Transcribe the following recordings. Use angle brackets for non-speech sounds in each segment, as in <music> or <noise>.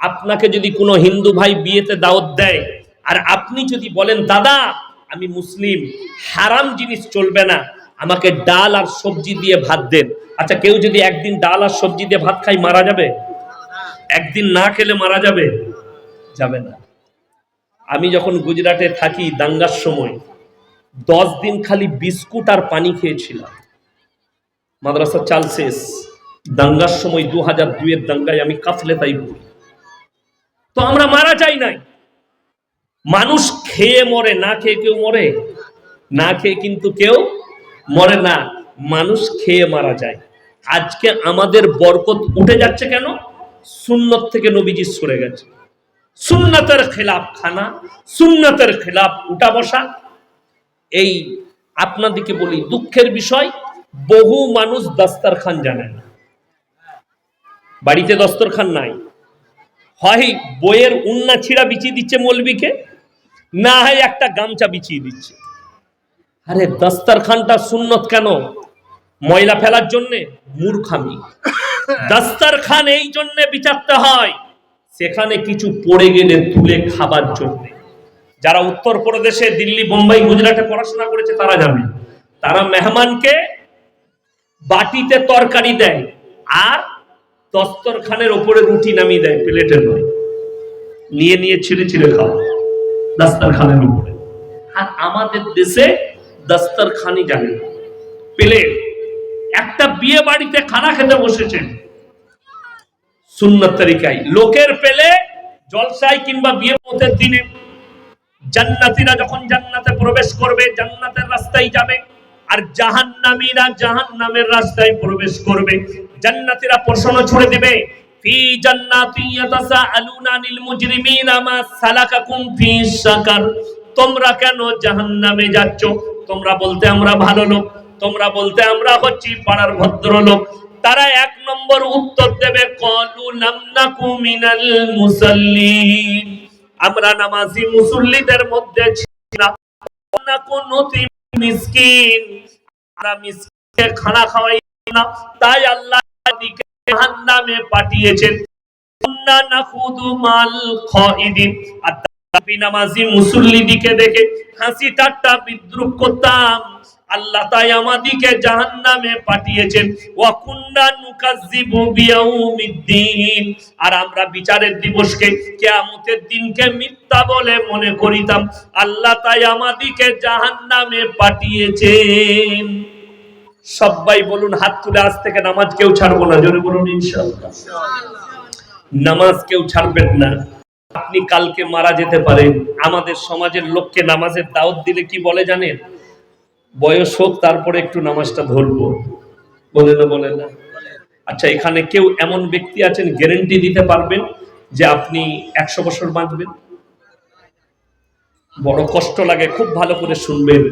আপনাকে যদি কোনো হিন্দু ভাই বিয়েতে দাওয়াত দেয়, আর আপনি যদি বলেন, দাদা, আমি মুসলিম, হারাম জিনিস চলবে না, আমাকে ডাল আর সবজি দিয়ে ভাত দেন। আচ্ছা কেউ যদি একদিন ডাল আর সবজি দিয়ে ভাত খাই মারা যাবে? একদিন না খেলে মারা যাবে? যাবে না। আমি যখন গুজরাটে থাকি দাঙ্গার সময়, দশ দিন খালি বিস্কুট আর পানি খেয়েছিলাম। মাদ্রাসা চাল শেষ। দাঙ্গার সময় দু হাজার দুইয়ের দাঙ্গায় আমি কাফলে তাই পড়ি। তো আমরা মারা যাই নাই। মানুষ খেয়ে মরে, না খেয়ে কেউ মরে? না খেয়ে কিন্তু কেউ মরে না। মানুষ খেয়ে মারা যায়। আজকে আমাদের বরকত উঠে যাচ্ছে কেন? সুন্নত থেকে নবীজি সরে গেছে। সুন্নতের খেলাফ খানা, সুন্নতের খেলাফ উঠা বসা। এই আপনাদেরকে বলি, দুঃখের বিষয়, বহু মানুষ দস্তরখান জানে না। বাড়িতে দস্তরখান নাই। হয় বইয়ের উন্না ছিঁড়া বিছিয়ে দিচ্ছে মলবিকে না হয় একটা গামছা বিছিয়ে দিচ্ছে। আরে দস্তরখানটা সুন্নত কেন? ময়লা ফেলার জন্যে মূর্খামি। দস্তরখান এই জন্যে বিচারতে হয়, সেখানে কিছু পড়ে গেলে তুলে খাবার জন্য। যারা উত্তরপ্রদেশে দিল্লি বোম্বাই গুজরাটে পড়াশোনা করেছে তারা জানে। তারা মেহমানকে বাটিতে তরকারি দেয়, আর দস্তরখানের ওপরে রুটি নামিয়ে দেয়, প্লেটে নয়। নিয়ে নিয়ে ছিঁড়ে ছিঁড়ে খাওয়া দস্তরখানের উপরে। আর আমাদের দেশে দস্তরখানি জানে প্লেট একটা বিয়ে বাড়িতে খানা খেতে বসেছেন। সুন্নত তরিকায়। লোকের পেলে জলসায় কিংবা বিয়ে মতের দিনে জান্নাতীরা যখন জান্নাতে প্রবেশ করবে, জান্নাতের রাস্তায় যাবে। আর জাহান্নামীরা জাহান্নামের রাস্তায় প্রবেশ করবে। জান্নাতীরা প্রশ্ন ছুড়ে দিবে, ফি জান্নাতি ইয়াতাসাআলুনা আনিল মুজরিমিনা মা সালাকাকুম ফি সাকার তোমরা কেন জাহান্নামে যাচ্ছ? তোমরা বলতে আমরা ভালো লোক, তোমরা বলতে আমরা হচ্ছি পাড়ার ভদ্রলোক। তারা এক নম্বর উত্তর দেবে, কলু নামনাকু মিনাল মুসাল্লিন। আমরা নামাজি মুসল্লিদের মধ্যে ছিলাম। না কোন মিসকিন। আমরা মিসকিনকে খানা খাওয়াই না, তাই আল্লাহ জাহান্নামে পাঠিয়েছেন। দেখে হাসি ঠাট্টা বিদ্রুপ করতাম। আল্লাহ তাই আমাদিকে পাঠিয়েছেন। কুন্না নুকাজ্জিবু বিয়াউমিদ্দিন। আর আমরা বিচারের দিবসকে কিয়ামতের দিনকে মিথ্যা বলে মনে করিতাম। আল্লাহ তাই আমাদিকে জাহান্নামে পাঠিয়েছেন। সবাই বলুন, হাত তুলে আজ থেকে নামাজ কেউ ছাড়বো না। জোরে বলুন নামাজ কেউ ছাড়বেন না। আপনি কালকে মারা যেতে পারেন। আমাদের সমাজের লোককে নামাজের দাওয়াত দিলে কি বলে জানেন? বয়স হোক, তারপরে একটু নামাজটা ধরবো। বলে না বলে না। আচ্ছা এখানে কেউ এমন ব্যক্তি আছেন, গ্যারেন্টি দিতে পারবেন যে আপনি একশো বছর বাঁচবেন? বড় কষ্ট লাগে, খুব ভালো করে শুনবেন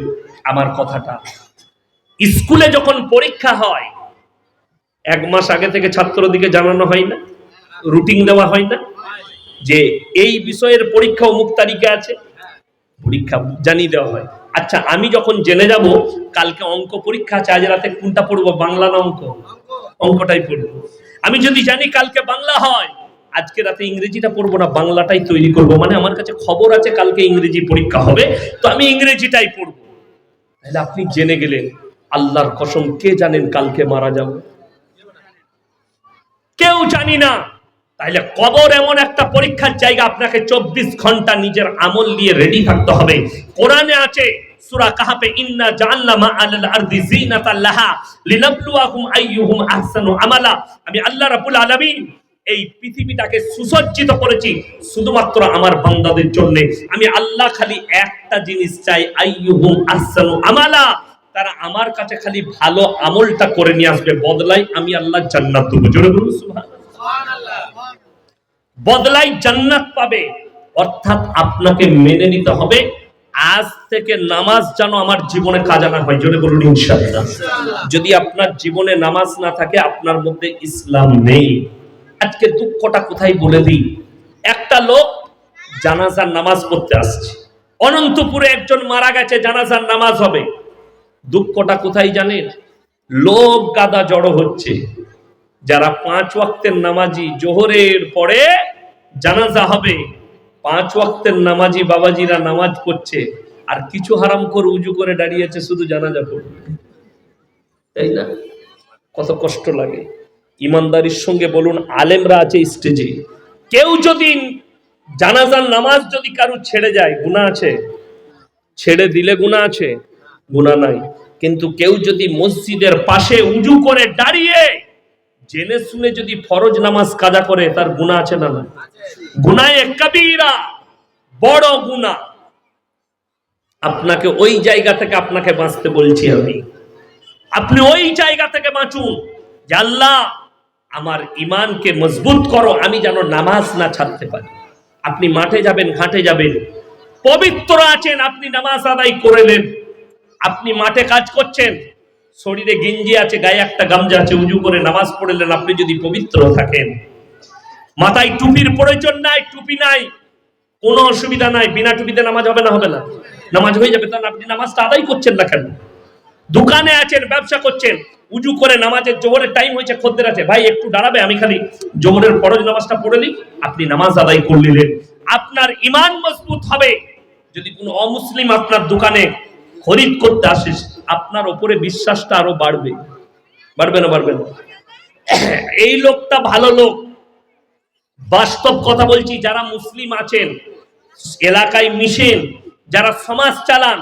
আমার কথাটা। স্কুলে যখন পরীক্ষা হয়, এক মাস আগে থেকে ছাত্রদিকে জানানো হয় না রুটিন দেওয়া হয় না, যে এই বিষয়ের পরীক্ষা অমুক তারিখে আছে, পরীক্ষা জানিয়ে দেওয়া হয়। আচ্ছা আমি যখন জেনে যাব, কালকে অঙ্ক পরীক্ষা আছে, আজ রাতে কোনটা পড়ব? বাংলা না অঙ্ক? অঙ্কটাই পড়ব। আমি যদি জানি কালকে বাংলা হয়, আজকে রাতে ইংরেজিটা পড়ব না, বাংলাটাই তৈরি করব মানে আমার কাছে খবর আছে কালকে ইংরেজি পরীক্ষা হবে, তো আমি ইংরেজিটাই পড়ব। তাহলে আপনি জেনে গেলেন আল্লাহর কসম, কে জানেন কালকে মারা যাব? কেউ জানি না। তাইলে কবর এমন একটা পরীক্ষার জায়গা, আপনাকে চব্বিশ ঘণ্টা নিজের আমল নিয়ে রেডি থাকতে হবে। কোরআনে আছে, সূরা কাহাফে, ইন্না জাআলনা মা আলাল আরদি জিনাতাল লাহা লিনাবলুয়াকুম আইয়ুহুম আহসানু আমালা। আমি আল্লাহ রাব্বুল আলামিন এই পৃথিবীটাকে সুসজ্জিত করেছি শুধুমাত্র আমার বান্দাদের জন্য। আমি আল্লাহ খালি একটা জিনিস চাই, আইয়ুহুম আহসানু আমালা। তারা আমার কাছে খালি ভালো আমলটা করে নিয়ে আসবে বদলাই আমি আল্লাহ জান্নাত দেবো। জোরে বলুন বদলাই জান্নাত পাবে অর্থাৎ আপনাকে মেনে নিতে হবে আজ থেকে নামাজ যেন আমার জীবনে কাজা না হয়। জোরে বলুন ইনশাআল্লাহ। যদি আপনার জীবনে নামাজ না থাকে আপনার মধ্যে ইসলাম নেই। আজকে দুঃখটা কোথায় বলে দিই? একটা লোক জানাজার নামাজ পড়তে আসছে। অনন্তপুরে একজন মারা গেছে জানাজার নামাজ হবে। দুঃখটা কোথায় জানেন? লোভ গাদা জড়ো হচ্ছে। যারা পাঁচ ওয়াক্তের নামাজি জোহরের পরে জানাজা হবে, পাঁচ ওয়াক্তের নামাজি বাবাজিরা নামাজ পড়ছে, আর কিছু হারাম করে উজু করে দাঁড়িয়েছে শুধু জানাজা পড়বে। তাই না? কত কষ্ট লাগে। ইমানদারির সঙ্গে বলুন, আলেমরা আছে স্টেজে। কেউ যদি জানাজার নামাজ যদি কারও ছেড়ে যায় গুণা আছে। ছেড়ে দিলে গুণা আছে। গুণা নাই। কিন্তু কেউ যদি মসজিদের পাশে উজু করে দাঁড়িয়ে জেনে শুনে যদি ফরজ নামাজ কাজা করে, তার গুণা আছে না না গুনায় কবিরা, বড় গুণা আপনাকে ওই জায়গা থেকে আপনাকে বাঁচতে বলছি আমি। আপনি ওই জায়গা থেকে বাঁচুন। যে আল্লাহ, আমার ইমানকে মজবুত করো, আমি যেন নামাজ না ছাড়তে পারি। আপনি মাঠে যাবেন, ঘাটে যাবেন। পবিত্র আছেন, আপনি নামাজ আদায় করে নেন। আপনি মাঠে কাজ করছেন, শরীরে গেঞ্জি আছে, গায়ে একটা গামজা আছে, উজু করে নামাজ পড়লেন, আপনি যদি পবিত্র থাকেন। মাথায় টুপির প্রয়োজন নাই, টুপি নাই, কোনো অসুবিধা নাই, বিনা টুপিতে নামাজ হবে না হবে না। নামাজ হয়ে যাবে, তাহলে আপনি নামাজটা আদায় করছেন না কেন? দোকানে আছেন, ব্যবসা করছেন, উজু করে নামাজের জোহরের টাইম হয়েছে, খদ্দের আছে, ভাই একটু দাঁড়াবে, আমি খালি জোহরের ফরজ নামাজটা পড়ে নিই, আপনি নামাজ আদায় করে নিলেন। আপনার ইমান মজবুত হবে। যদি কোনো অমুসলিম আপনার দোকানে খরিদ করতে আসিস, আপনার ওপরে বিশ্বাসটা আরও বাড়বে। বাড়বে না বাড়বে না। <clears throat> এই লোকটা ভালো লোক। বাস্তব কথা বলছি, যারা মুসলিম আছেন, এলাকায় মিশেন, যারা সমাজ চালান